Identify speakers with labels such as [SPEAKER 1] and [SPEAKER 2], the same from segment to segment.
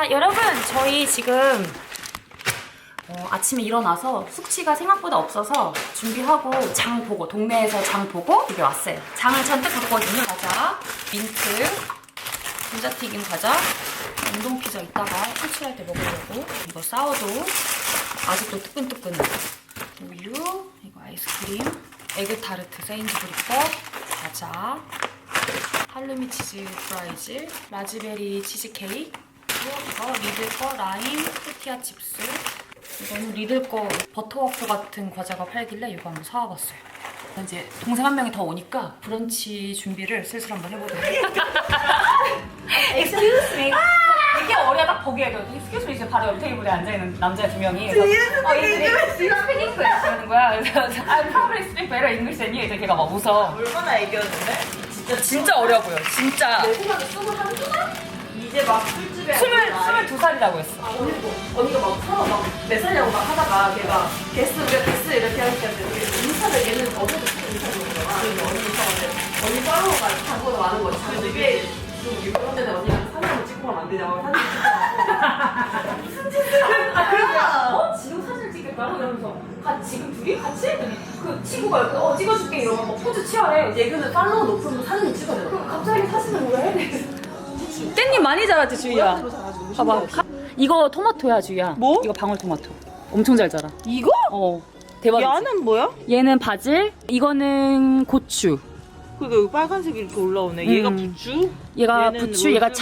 [SPEAKER 1] 자, 여러분, 저희 지금 어, 아침에 일어나서 숙취가 생각보다 없어서 준비하고 장 보고 동네에서 장 보고 집에 왔어요. 장을 잔뜩 갖고 왔거든요. 과자, 민트, 감자튀김 과자, 냉동 피자 이따가 출출할 때 먹으려고 이거 사워도 아직도 뜨끈뜨끈 우유, 이거 아이스크림, 에그타르트 세인즈브리퍼, 과자, 할루미 치즈 프라이즈, 라즈베리 치즈케이크, 이거 리들 거 라임 토티아 칩스. 이거는 리들 거 버터워프 같은 과자가 팔길래 이거 한번 사와봤어요. 이제 동생 한 명이 더 오니까 브런치 준비를 슬슬 한번 해보도록 Excuse me. 되게 어려 딱 보기에도 Excuse me 이제 바로 옆 테이블에 앉아있는 남자 두 명이 그래서 어, you speak English? 이러는 거야 그래서 I probably speak better English than you 이제 걔가 막 웃어
[SPEAKER 2] 얼마나 애기였는데? 진짜
[SPEAKER 1] 진짜 어려 보여 진짜
[SPEAKER 2] 생각에 스물 한 살? 이제 막 술집에
[SPEAKER 1] 스물 스물두 살이라고 했어.
[SPEAKER 2] 언니도 언니가 막 서로 막 몇 살이라고 막 하다가 걔가 게스트 우리가 게스트 이렇게 하니까 인사를 얘는 어제도 인사 보내잖아 그래서 언니 인사가 언니 팔로워가 장보다 많은 거지. 그래서 이게 좀 유명한 데는 언니랑 사진을 찍고 가면 안 되냐고 사진 찍고. 무슨 짓을 아 그러니까 어? 지금 사진 찍겠다고? 이러면서 가, 지금 둘이 같이? 했더니 그 친구가 옆에 어 찍어줄게. 이러면 막 포즈 취하래. 얘는 팔로워 높으면 사진을 찍어야 돼 그럼 갑자기 사진을 왜 해?
[SPEAKER 1] 깻잎 많이 자랐지 주희야 봐봐 이거 토마토야 주희야
[SPEAKER 3] 뭐?
[SPEAKER 1] 이거 방울토마토 엄청 잘 자라
[SPEAKER 3] 이거?
[SPEAKER 1] 어 대박이지
[SPEAKER 3] 야는 뭐야?
[SPEAKER 1] 얘는 바질 이거는 고추
[SPEAKER 3] 그게 여기 빨간색이 이렇게 올라오네. 얘가
[SPEAKER 1] 음.
[SPEAKER 3] 부추?
[SPEAKER 1] 얘가
[SPEAKER 3] 얘는
[SPEAKER 1] 부추 얘가
[SPEAKER 3] 로즈마리.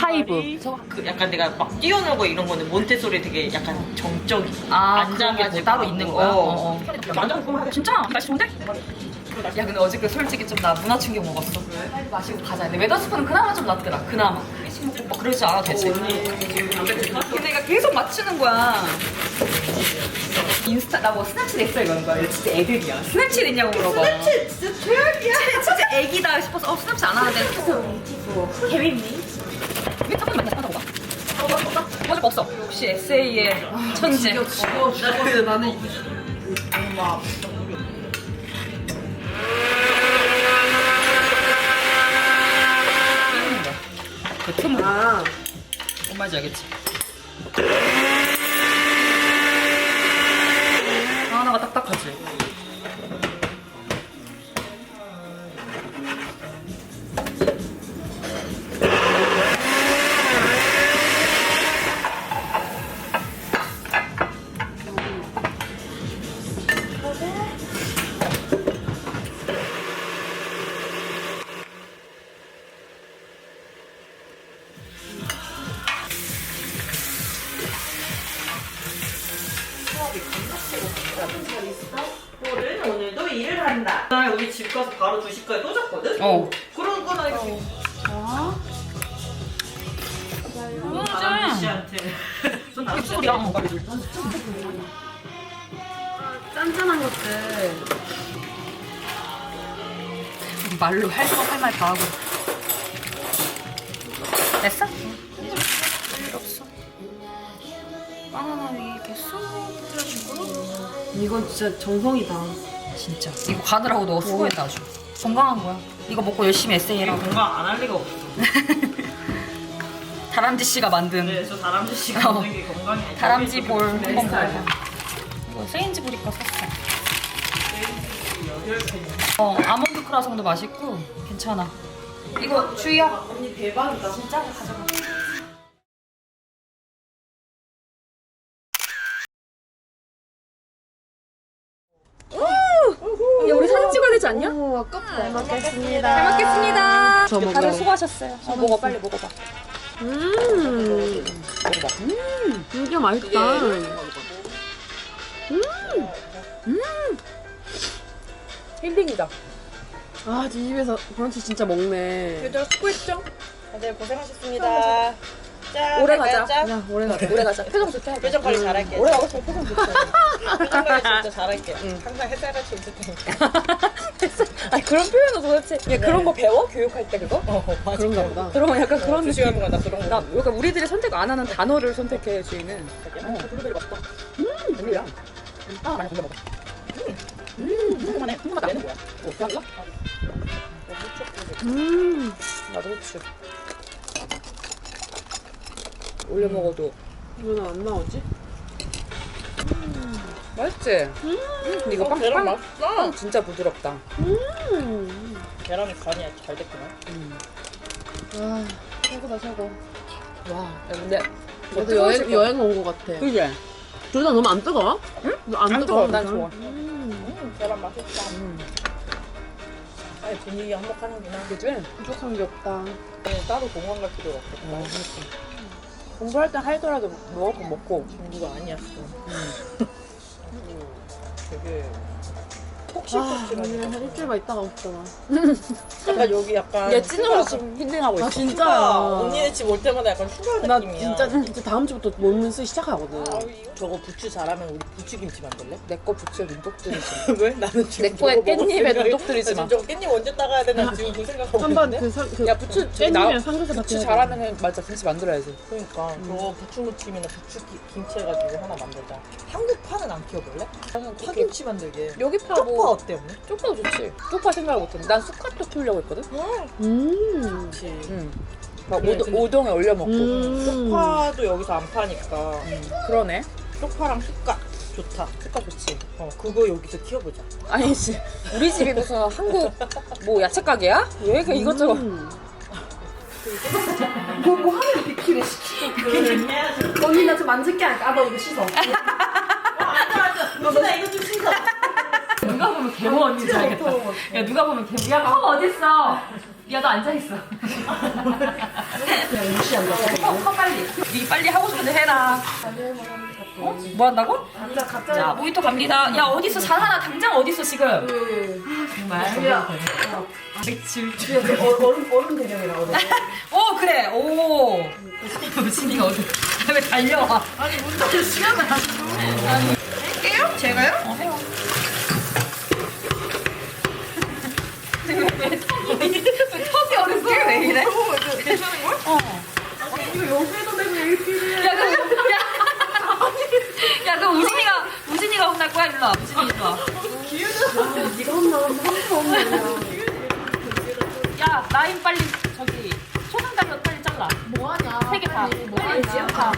[SPEAKER 1] 차이브
[SPEAKER 2] 그 약간 내가 막 뛰어놀고 이런 거는 몬테소리 되게 약간 정적이
[SPEAKER 1] 아
[SPEAKER 2] 앉아가지고
[SPEAKER 1] 그런 게뭐 따로 있는 거야?
[SPEAKER 2] 어.
[SPEAKER 1] 어, 어.
[SPEAKER 2] 완전 궁금하다
[SPEAKER 1] 진짜? 날씨 좋은데? 야 근데 어저께 솔직히 좀 나 문화 충격 먹었어. 빨리 마시고 가자. 근데 웨더스푼은 그나마 좀 낫더라. 그나마. 회식 먹고 막 그러지 않아도 되지. 근데 내가 계속 맞추는 거야. 인스타 나 뭐 스냅칠 했어 이러는 거야. 진짜 애들이야. 스냅칠 있냐고 물어봐. 스냅칠
[SPEAKER 2] 진짜 최악이야.
[SPEAKER 1] 진짜 애기다 싶어서. 어 스냅칠 안 하는데.
[SPEAKER 2] 개밌니?
[SPEAKER 1] 왜 tablet 많이 하다고 봐? 거 없어. 역시 에세이의 천재.
[SPEAKER 2] 지겨 지겨 나는 이거 엄마
[SPEAKER 1] 그 틈으로 아뭔 말인지 알겠지? 말로 할거할말 다 하고. 됐어? 일 없어. 바나나 위에 이렇게 쏙 뿌려주고
[SPEAKER 2] 이건 진짜 정성이다.
[SPEAKER 1] 진짜. 이거 가느라고 너 수고했다 아주. 건강한 거야. 이거 먹고 열심히 에세이 해라
[SPEAKER 2] 건강 안할 리가 없어.
[SPEAKER 1] 다람쥐 씨가 만든.
[SPEAKER 2] 네, 저 다람쥐 씨가
[SPEAKER 1] 어.
[SPEAKER 2] 먹는 게 건강해.
[SPEAKER 1] 다람쥐 볼 한번
[SPEAKER 2] 내
[SPEAKER 1] 먹어봐
[SPEAKER 2] 스타일이야.
[SPEAKER 1] 이거 세인즈부리 거 샀어. 어 아몬드 크라상도 맛있고 괜찮아. 이거 주희야.
[SPEAKER 2] 언니 대박이다.
[SPEAKER 1] 진짜? 가져가. 야 우리 사진 찍어야 되지 않냐?
[SPEAKER 3] 잘 먹겠습니다.
[SPEAKER 1] 잘 먹겠습니다.
[SPEAKER 3] 저 먹어요.
[SPEAKER 1] 다들 수고하셨어요. 어, 먹어 빨리 먹어봐.
[SPEAKER 3] 음. 진짜 맛있다.
[SPEAKER 1] 힐링이다
[SPEAKER 3] 아, 이 집에서 브런치 진짜 먹네.
[SPEAKER 1] 얘들아 수고했죠?
[SPEAKER 2] 다들 고생하셨습니다. 짠
[SPEAKER 1] 오래 가자.
[SPEAKER 2] 짠.
[SPEAKER 3] 야, 오래 가자.
[SPEAKER 1] 오래 가자. 표정 좋게 하자
[SPEAKER 2] 표정 관리 잘할게.
[SPEAKER 1] 오래 가고 싶어 표정 좋게
[SPEAKER 2] 표정 관리 진짜 잘할게. 항상 햇살같이 웃을 테니까.
[SPEAKER 1] 아니 그런 표현은 도대체 야 그런 거 배워? 교육할 때 그거?
[SPEAKER 2] 어 맞아.
[SPEAKER 3] 그런가 보다.
[SPEAKER 1] 그러면 약간 그런
[SPEAKER 2] 두
[SPEAKER 1] 느낌
[SPEAKER 2] 시간 동안 나 그런 거.
[SPEAKER 1] 나 그러니까 우리들이 선택 안 하는 단어를 선택해 주인은. 어. 블루베리 맛있다 음 별로야. 아 많이 먹어 음 뭐야 뭐 달라?
[SPEAKER 3] 음.
[SPEAKER 1] 나도 후추 올려 먹어도
[SPEAKER 3] 이거는 안 나오지?
[SPEAKER 4] 맛있지? 음, 근데 이거 빵,
[SPEAKER 5] 계란
[SPEAKER 4] 빵,
[SPEAKER 5] 맛있어.
[SPEAKER 4] 빵 진짜 부드럽다.
[SPEAKER 3] 음.
[SPEAKER 5] 계란이 간이 잘 됐구나.
[SPEAKER 3] 와, 최고다, 최고.
[SPEAKER 4] 와, 야, 근데 뭐
[SPEAKER 3] 나도 여행, 여행 온 것 같아.
[SPEAKER 4] 그지?
[SPEAKER 3] 둘 다 너무 안 뜨거워? 응? 안,
[SPEAKER 4] 안
[SPEAKER 3] 뜨거워.
[SPEAKER 4] 뜨거워, 난 좋아.
[SPEAKER 3] 음.
[SPEAKER 5] 음, 계란 맛있다.
[SPEAKER 4] 음,
[SPEAKER 5] 아니 분위기 한몫하는구나.
[SPEAKER 4] 그지?
[SPEAKER 3] 부족한 게 없다.
[SPEAKER 5] 네, 따로 공원 갈 필요가 없겠다.
[SPEAKER 4] 어, 그렇지. 공부할 때 하더라도 거 먹고.
[SPEAKER 5] 공부가 아니었어.
[SPEAKER 4] 음.
[SPEAKER 5] 되게
[SPEAKER 3] 아. 오늘 한 일주일만 있다가 오잖아.
[SPEAKER 5] 약간 여기 약간
[SPEAKER 4] 얘 찐으로 지금 힐링하고 있어.
[SPEAKER 3] 아, 진짜?
[SPEAKER 5] 휴가, 언니네 집 올 때마다 약간 휴가
[SPEAKER 3] 나
[SPEAKER 5] 느낌이야.
[SPEAKER 3] 진짜 이제 다음 주부터 몸을 쓰기 시작하거든.
[SPEAKER 5] 아, 저거 부추 잘하면 우리 부추김치 만들래?
[SPEAKER 4] 내 거 부츠에 눈독 들이지.
[SPEAKER 5] 왜? 나는 지금
[SPEAKER 4] 내 거에
[SPEAKER 5] 저거 먹을
[SPEAKER 4] 깻잎에
[SPEAKER 5] 생각이-
[SPEAKER 4] 눈독 들이지
[SPEAKER 5] 나
[SPEAKER 4] 마.
[SPEAKER 5] 지금 저거 깻잎 언제 따가야 되나 지금 그 생각하고
[SPEAKER 3] 한번
[SPEAKER 5] 있는데?
[SPEAKER 3] 그, 설- 그
[SPEAKER 4] 야, 부츠, 저기 나,
[SPEAKER 3] 깻잎이랑 삼겹살
[SPEAKER 4] 부츠
[SPEAKER 3] 같이
[SPEAKER 4] 잘하면은 맞아, 김치 만들어야지.
[SPEAKER 5] 그러니까 저거 부추무침이나 부추 기- 김치 해가지고 하나 만들자. 한국 파는 안 키워볼래? 파김치 만들게.
[SPEAKER 4] 여기 파
[SPEAKER 5] 쪽파
[SPEAKER 4] 뭐,
[SPEAKER 5] 어때 언니?
[SPEAKER 4] 쪽파도 좋지. 쪽파 생각을 못했는데. 난 쑥갓도 키우려고 했거든?
[SPEAKER 3] 음.
[SPEAKER 5] 그렇지.
[SPEAKER 4] 응. 막
[SPEAKER 5] 그래,
[SPEAKER 4] 오동,
[SPEAKER 5] 근데-
[SPEAKER 4] 오동에 올려 먹고.
[SPEAKER 3] 음.
[SPEAKER 5] 쪽파도 여기서 안 파니까
[SPEAKER 4] 음, 그러네.
[SPEAKER 5] 쪽파랑 쑥갓 좋다.
[SPEAKER 4] 쑥갓 좋지.
[SPEAKER 5] 어 그거 여기서 키워보자.
[SPEAKER 4] 아니 지. 우리 집이 무슨 한국 뭐 야채 가게야? 왜그 이것저것.
[SPEAKER 3] 음.
[SPEAKER 2] 뭐뭐 하면 이렇게 키래 시키고. 언니 나좀 만질게 할까? 아, 너 이거 씻어.
[SPEAKER 5] 나 이거 좀 씻어.
[SPEAKER 1] 누가 보면 개모 언니인 줄 알겠다. 야 누가 보면 개모. 야컵 어딨어? 야 너 앉아 있어. 컵, 컵 빨리. 니 빨리 하고 싶은데 해라. 어? 뭐 한다고?
[SPEAKER 2] 자
[SPEAKER 1] 모히또 갑니다. 야 어딨어? 잘 하나 당장 어딨어 지금? 정말.
[SPEAKER 2] 야,
[SPEAKER 1] 질.
[SPEAKER 2] 야, 어, 얼음 얼음 대령이라 얼음.
[SPEAKER 1] 오 그래. 오. 우진이가 어디? 왜 달려와? 아니 문제 시간을 안. 아니 할게요? 제가요? 어 해요. 턱이 왜 턱이 어딨어? 왜 이래? 괜찮은 걸? 어.
[SPEAKER 2] 이거 여기도 내고 이렇게.
[SPEAKER 1] 야, 그, 야, 야, 그 우진이가 우진이가 혼날 거야 일로 와. 우진이 일로 와.
[SPEAKER 2] 네가 혼나면 한도 없네.
[SPEAKER 1] 야, 라인 빨리 저기 초상 장면 빨리 잘라.
[SPEAKER 2] 뭐하냐?
[SPEAKER 1] 세개 다. 빨리 다.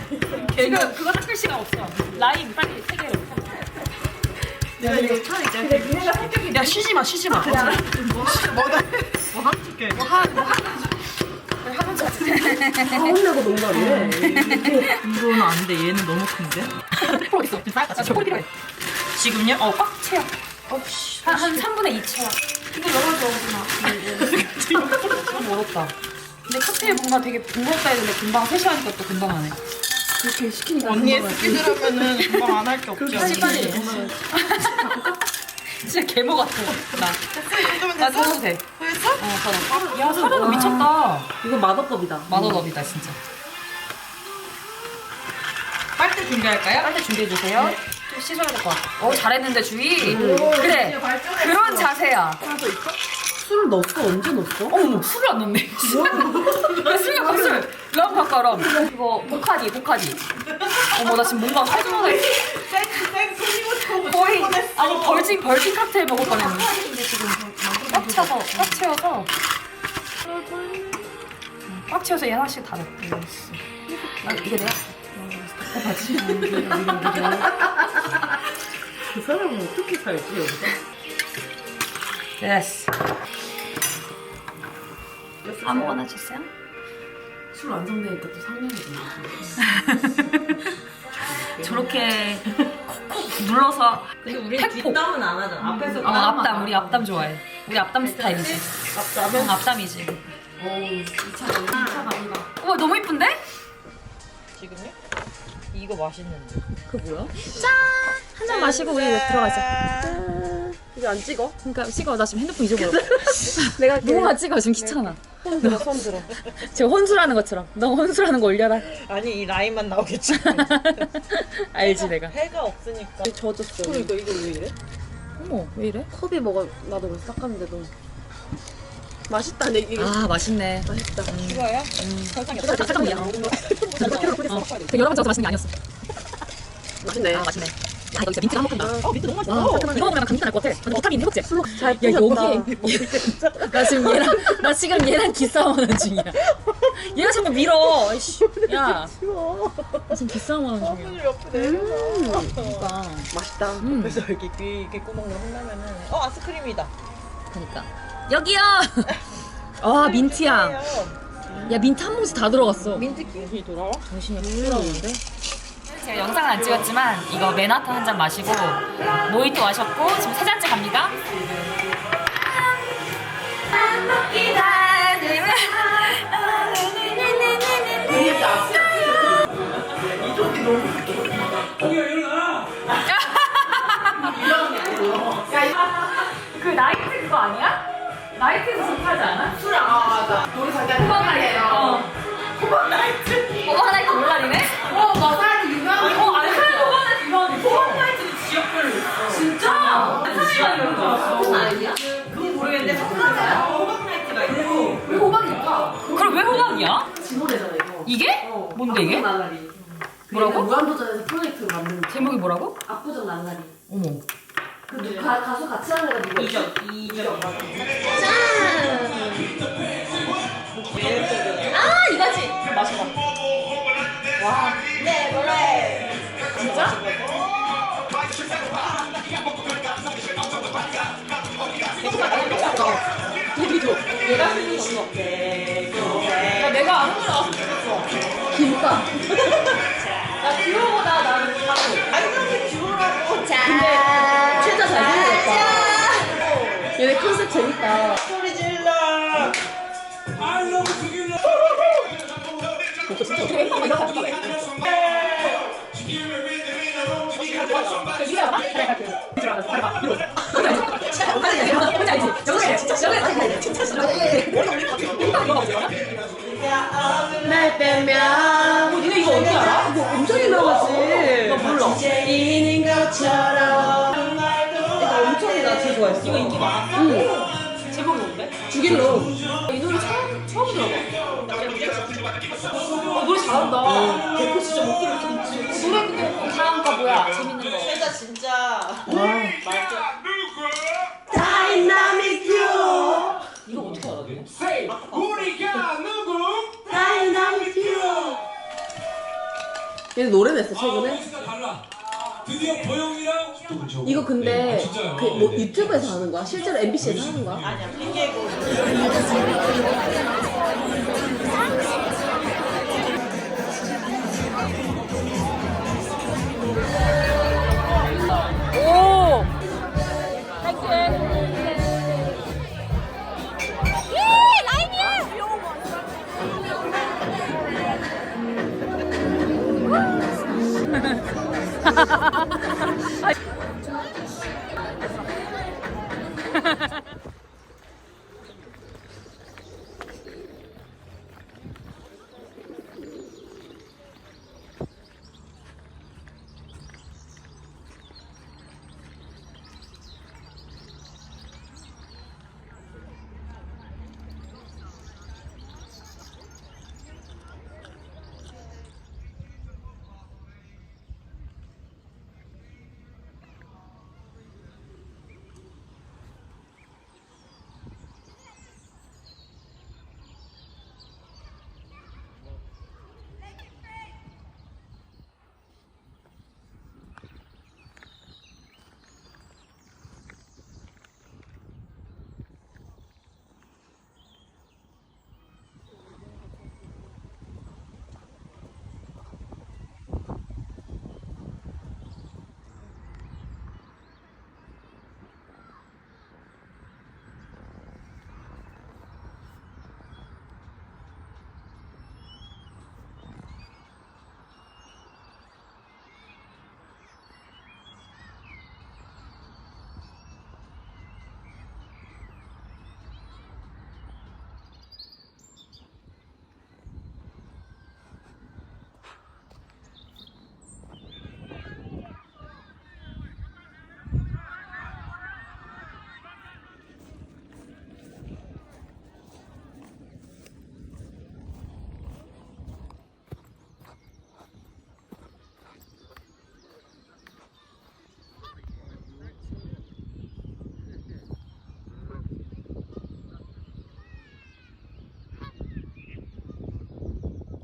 [SPEAKER 1] 지금 그거 닦을 시간 없어. 라인 빨리 세 개로.
[SPEAKER 2] 야, 이거 차 있잖아. 근데 니네가 성격이
[SPEAKER 1] 야 쉬지 마, 쉬지 마. 뭐다? 뭐 하는 줄게. 뭐 하, 뭐 줄.
[SPEAKER 2] 다 혼내고 농담이래.
[SPEAKER 5] 이거는 안 돼. 얘는 너무 큰데.
[SPEAKER 1] 프로 있어. 저 필요해. 지금요? 어, 꽉 채워. 한, 한 3분의 2 채워. 이거 열어줘, 우진아. 멀었다. 근데 칵테일 뭔가 되게 번거롭다 했는데 금방 셋이 하니까 또 금방 하네.
[SPEAKER 2] 그렇게 시키니까.
[SPEAKER 5] 언니의 스케줄 하면은 금방 안 할 게 없지.
[SPEAKER 1] 빨리 빨리. 진짜 개모 같아. 나. 나 사도 돼. 어, 사도. 야, 사료도 미쳤다.
[SPEAKER 2] 이거 마법법이다.
[SPEAKER 1] 마더럽이다, 진짜. 빨대 준비할까요? 빨대 준비해주세요. 좀 씻어야 될 것 같아. 어, 잘했는데, 주희. 그래. 그런 자세야.
[SPEAKER 2] 술을 넣었어? 언제 넣었어?
[SPEAKER 1] 어머, 술을 안 넣네. 야, 술이야, 그 술. 럼 바꿔, 럼. 이거, 보카디, 보카디. 어머, 나 지금 뭔가 활동하다 거의, 아니, 벌진, 벌진 칵테일 먹을 뻔했네. 꽉 차서, 꽉 채워서. 음, 꽉 채워서 얘 하나씩 다 넣고. 아, 이게 내가?
[SPEAKER 2] 그 사람은 어떻게 살지 여기서?
[SPEAKER 1] 됐어. 아무거나 주세요.
[SPEAKER 2] 술 완성되니까 또 상냥해지네.
[SPEAKER 1] 저렇게 콕콕 눌러서
[SPEAKER 2] 근데 우리
[SPEAKER 1] 팩폭.
[SPEAKER 2] 뒷담은 안 하잖아. 앞에서
[SPEAKER 1] 어, 앞담 우리 앞담 좋아해. 우리 앞담 스타일이지.
[SPEAKER 2] 앞담은
[SPEAKER 1] 응, 앞담이지.
[SPEAKER 2] 어우 2차 2차 갑니다.
[SPEAKER 1] 우와 너무 이쁜데?
[SPEAKER 5] 지금요? 이거 맛있는데.
[SPEAKER 2] 그 뭐야?
[SPEAKER 1] 한잔 마시고 우리 들어가자.
[SPEAKER 3] 이게 안 찍어?
[SPEAKER 1] 그러니까 찍어 나 지금 핸드폰 잊어버렸어.
[SPEAKER 3] 내가
[SPEAKER 1] 누군가 찍어 지금 귀찮아.
[SPEAKER 3] 손 들어, 손 들어.
[SPEAKER 1] 지금 혼술하는 것처럼. 너 혼술하는 거 올려라.
[SPEAKER 5] 아니 이 라인만 나오겠지.
[SPEAKER 1] 알지 내가.
[SPEAKER 5] 해가 없으니까.
[SPEAKER 3] 젖었어.
[SPEAKER 2] 그러니까 이거 왜 이래?
[SPEAKER 1] 어머 왜 이래?
[SPEAKER 3] 컵이 뭐가 나도 그래서 닦았는데도 맛있다 내 이게
[SPEAKER 1] 아 맛있네.
[SPEAKER 3] 맛있다.
[SPEAKER 5] 이거야?
[SPEAKER 1] 살짝 살짝이야. 어. 되게 여러 번 찍어서 맛있는 게 아니었어.
[SPEAKER 3] 맛있네.
[SPEAKER 1] 아 맛있네.
[SPEAKER 4] 야 이거 진짜 민트가 한몫한다.
[SPEAKER 5] 어, 밑에 너무 맛있어.
[SPEAKER 4] 와 이거 먹으면 감기 날것 같아. 비타민 해독제
[SPEAKER 3] 잘
[SPEAKER 4] 야. 여기 나 지금 얘랑 나 지금 얘랑 기싸움하는 중이야. 얘가 자꾸 밀어. 아이씨. 야나 지금 기싸움하는 중이야.
[SPEAKER 5] 오늘 옆에 내려서.
[SPEAKER 4] 그러니까.
[SPEAKER 3] 맛있다.
[SPEAKER 4] 음.
[SPEAKER 5] 그래서 여기 귀 이렇게 구멍으로 한다면은 어 아이스크림이다.
[SPEAKER 4] 그러니까. 여기요! 아 민트야. 야 민트 한 뭉치 다 들어갔어.
[SPEAKER 5] 민트 김이 돌아와?
[SPEAKER 4] 정신이 확 돌아오는데
[SPEAKER 1] 제가 영상을 안 찍었지만 이거 맨하탄 한 잔 마시고 모히또 마셨고 지금 세 잔째 갑니다. 그 나이트 그거 아니야? 나이트에서 좀 팔지 않아? 술 아, 맞아. 우리 자기가 호박 나이트. 어. 호박 나이트. 호박 나이트 논란이네? 어, 맞아. 호박이야?
[SPEAKER 2] 진호대잖아 이거.
[SPEAKER 1] 이게? 뭔데 이게?
[SPEAKER 2] 나날이.
[SPEAKER 1] 뭐라고?
[SPEAKER 2] 무한도전에서 프로젝트를 만든 거.
[SPEAKER 1] 제목이 뭐라고?
[SPEAKER 2] 압구정 나날이.
[SPEAKER 1] 어머.
[SPEAKER 2] 그 누, 가, 가수 같이 하는 애가 누구? 이적. 이적. 맞아.
[SPEAKER 1] 아, 이거지.
[SPEAKER 5] 맛
[SPEAKER 1] 야, 내가 아는 걸 나왔으면 좋겠어.
[SPEAKER 3] 김밥.
[SPEAKER 1] 나 듀오보다 나는 가수.
[SPEAKER 3] 근데 최자 잘생겼다. 얘네 컨셉 재밌다.
[SPEAKER 5] 소리 질러.
[SPEAKER 3] 날 빼면.
[SPEAKER 1] 니네 이거 어떻게 알아?
[SPEAKER 3] 이거 엄청 유명하지.
[SPEAKER 1] 나 몰라.
[SPEAKER 3] 이제이는 것처럼. 이거 엄청 나 제일 좋아했어.
[SPEAKER 1] 이거 인기 많았어?
[SPEAKER 3] 응.
[SPEAKER 1] 제목이 뭔데?
[SPEAKER 3] 죽일로.
[SPEAKER 1] 이 노래 처음, 처음 들어봐. 어, 노래 잘한다.
[SPEAKER 5] 개코 진짜 목소리 좋지.
[SPEAKER 1] 노래 근데 다음 거 뭐야? 재밌는 거.
[SPEAKER 5] 세자 진짜.
[SPEAKER 3] 다이나믹 듀오.
[SPEAKER 5] 이거 어떻게 알아?
[SPEAKER 6] 우리가 누구?
[SPEAKER 3] 다이나믹 듀오. 얘네 노래 냈어 최근에.
[SPEAKER 6] 달라. 드디어 보영이랑.
[SPEAKER 3] 이거 근데
[SPEAKER 6] 네, 아, 진짜요?
[SPEAKER 3] 그뭐 유튜브에서 하는 거야? 실제로 MBC에서 하는 거야?
[SPEAKER 5] 아니야 핑계고.
[SPEAKER 4] 哈哈哈哈哈哈。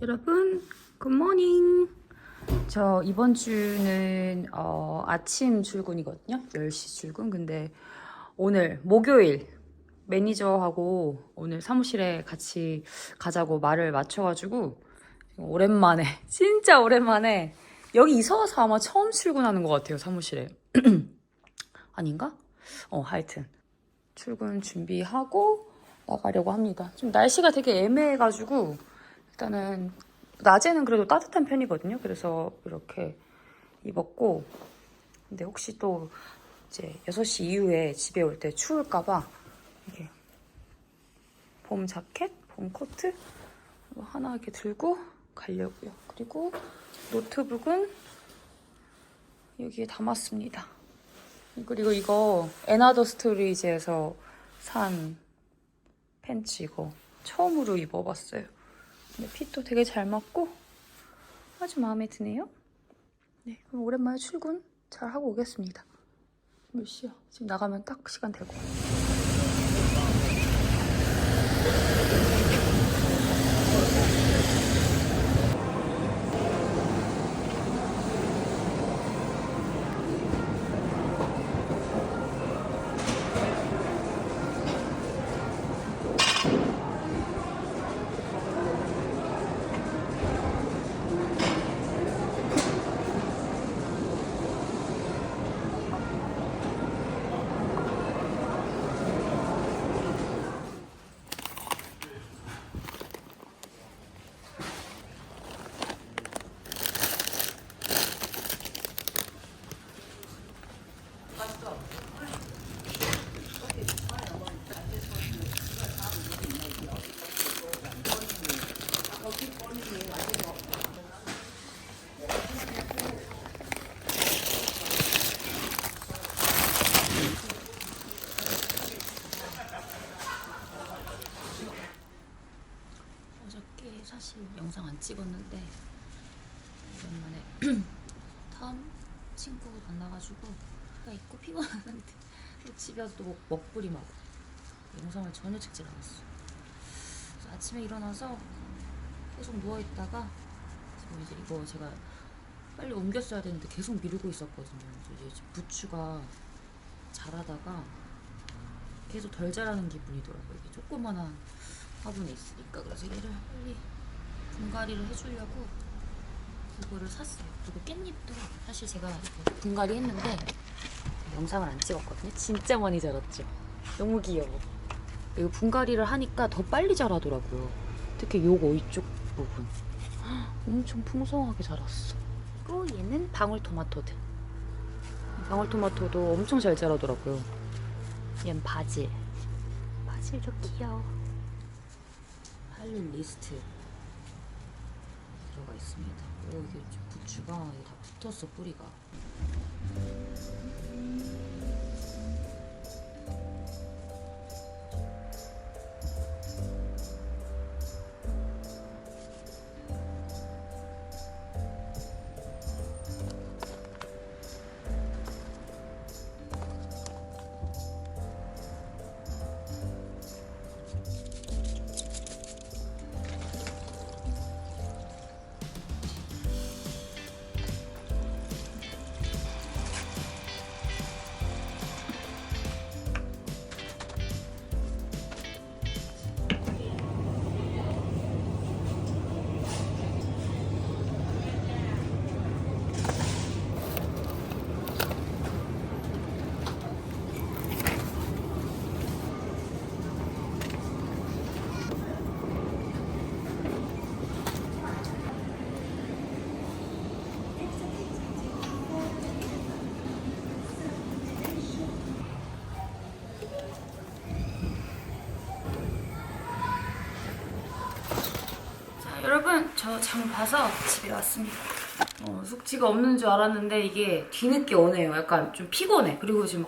[SPEAKER 1] 여러분, 굿모닝. 저 이번 주는 어, 아침 출근이거든요. 10시 출근. 근데 오늘 목요일 매니저하고 오늘 사무실에 같이 가자고 말을 맞춰가지고 오랜만에 진짜 오랜만에 여기 이사 와서 아마 처음 출근하는 것 같아요 사무실에 아닌가? 어 하여튼 출근 준비하고 나가려고 합니다. 좀 날씨가 되게 애매해가지고 일단은 낮에는 그래도 따뜻한 편이거든요. 그래서 이렇게 입었고 근데 혹시 또 이제 6시 이후에 집에 올 때 추울까봐 이게 봄 자켓, 봄 코트 이거 하나 이렇게 들고 가려고요. 그리고 노트북은 여기에 담았습니다. 그리고 이거 에나더 스토리지에서 산 팬츠 이거 처음으로 입어봤어요. 근데 핏도 되게 잘 맞고 아주 마음에 드네요. 네, 그럼 오랜만에 출근 잘 하고 오겠습니다. 몇 시야? 지금 나가면 딱 시간 되고. 어저께 사실 영상 안 찍었는데 오랜만에 다음 친구 만나가지고 가 있고 피곤한데 집에 와서 또 먹부리 막 영상을 전혀 찍질 않았어. 그래서 아침에 일어나서 계속 누워 있다가 지금 이제 이거 제가 빨리 옮겼어야 되는데 계속 미루고 있었거든요. 이제 부추가 자라다가 계속 덜 자라는 기분이더라고요. 이게 조그만한 화분에 있으니까 그래서 얘를 빨리 분갈이를 해주려고 이거를 샀어요. 그리고 깻잎도 사실 제가 분갈이 했는데 영상을 안 찍었거든요. 진짜 많이 자랐죠. 너무 귀여워. 이거 분갈이를 하니까 더 빨리 자라더라고요. 특히 요거 이쪽 부분 헉, 엄청 풍성하게 자랐어. 그리고 얘는 방울토마토들. 방울토마토도 엄청 잘 자라더라고요. 얘는 바질. 바질도 귀여워. 할일 리스트 들어가 있습니다. 오 이게 좀 부추가 다 붙었어 뿌리가. 저 장 봐서 집에 왔습니다. 어, 숙취가 없는 줄 알았는데 이게 뒤늦게 오네요. 약간 좀 피곤해. 그리고 지금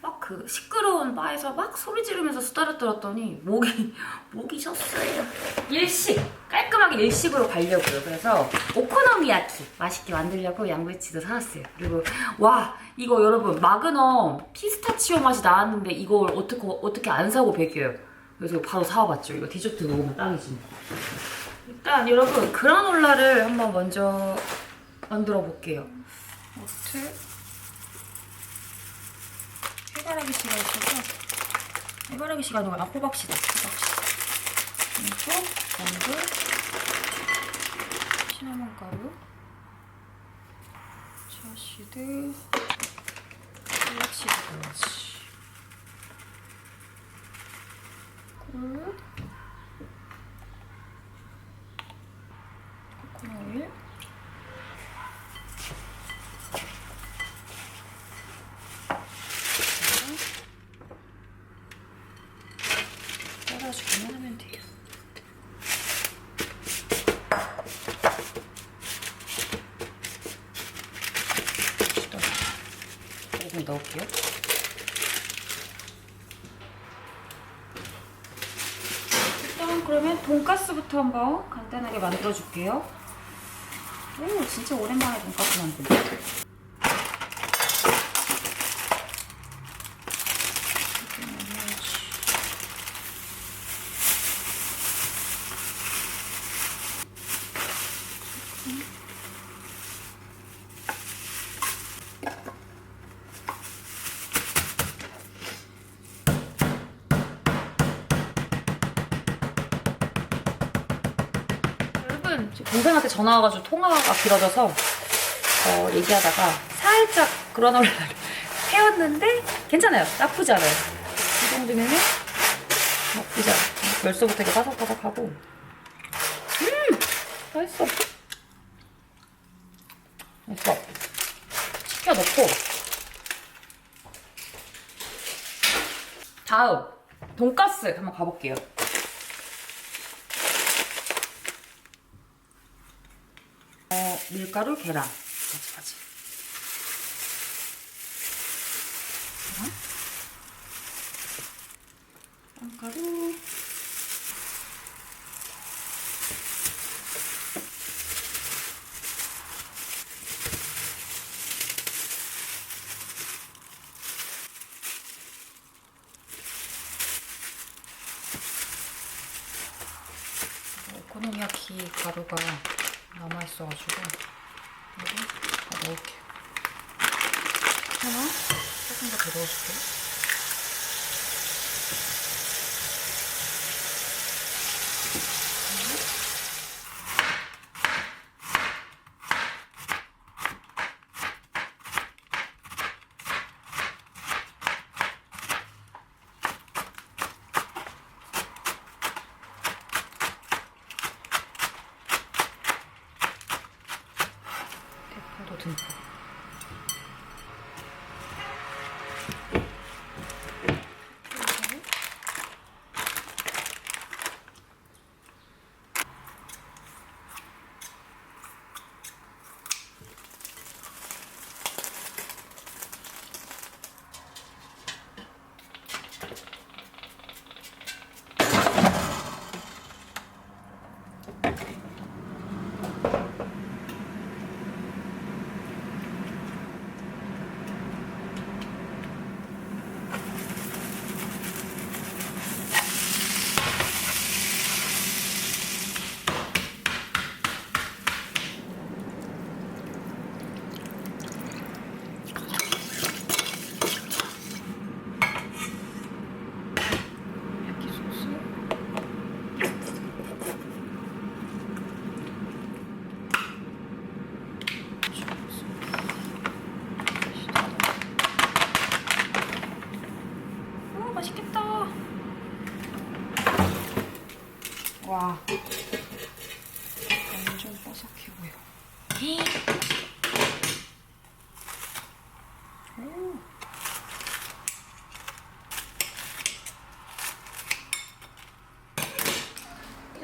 [SPEAKER 1] 막그 시끄러운 바에서 막 소리 지르면서 수다를 떨었더니 목이 목이 쉬었어요. 일식 깔끔하게 일식으로 가려고요. 그래서 오코노미야키 맛있게 만들려고 양배추도 사왔어요. 그리고 와 이거 여러분 마그넘 피스타치오 맛이 나왔는데 이걸 어떻게 어떻게 안 사고 배겨요. 그래서 바로 사와봤죠. 이거 디저트 먹으면 딱이지. 일단 여러분 그라놀라를 한번 먼저 만들어 볼게요. 오트 해바라기 씨가 있어서 해바라기 씨가 아니라 호박 씨다. 호박 씨. 그리고 전분, 시나몬 가루, 치아시드, 넣어야지. 꿀, 코코넛 오일, 따라주기만 하면 돼요. 조금 넣을게요. 일단 그러면 돈가스부터 한번 간단하게 만들어 줄게요. 오, 진짜 오랜만에 돈가스 만든다. 여러분, 저 동생한테 전화 와가지고 통화가 길어져서 어, 얘기하다가 살짝 그라놀라를 태웠는데 괜찮아요. 나쁘지 않아요. 이 정도면은 나쁘지 않아. 멸소부터 되게 바삭바삭하고 음! 맛있어. 맛있어. 치켜 넣고 다음 돈가스 한번 가볼게요. 어, 밀가루, 계란. 마지막까지. 계란. 빵가루.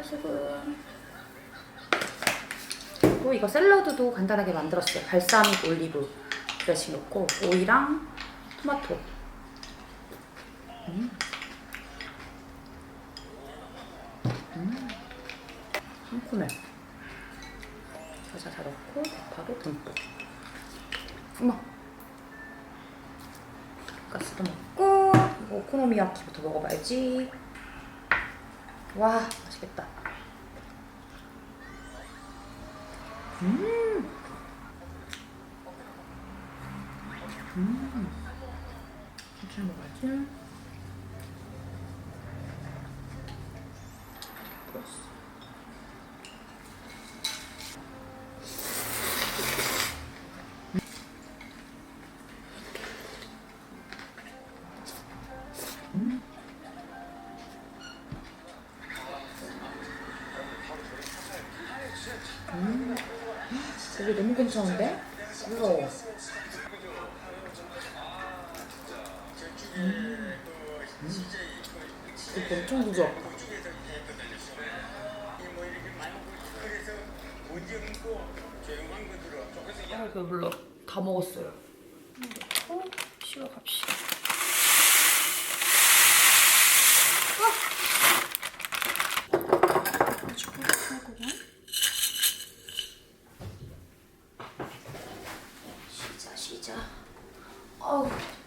[SPEAKER 1] 수분. 그리고 이거 샐러드도 간단하게 만들었어요. 발사믹 올리브 드레싱 넣고 오이랑 토마토. 음. 음. 상큼해. 겨자 다 넣고 대파도 듬뿍. 어머. 가스도 먹고 이거 오코노미야키부터 먹어봐야지. 와 맛있겠다. 음. 음. 잘 먹어야지. 괜찮은 데?
[SPEAKER 7] Oh.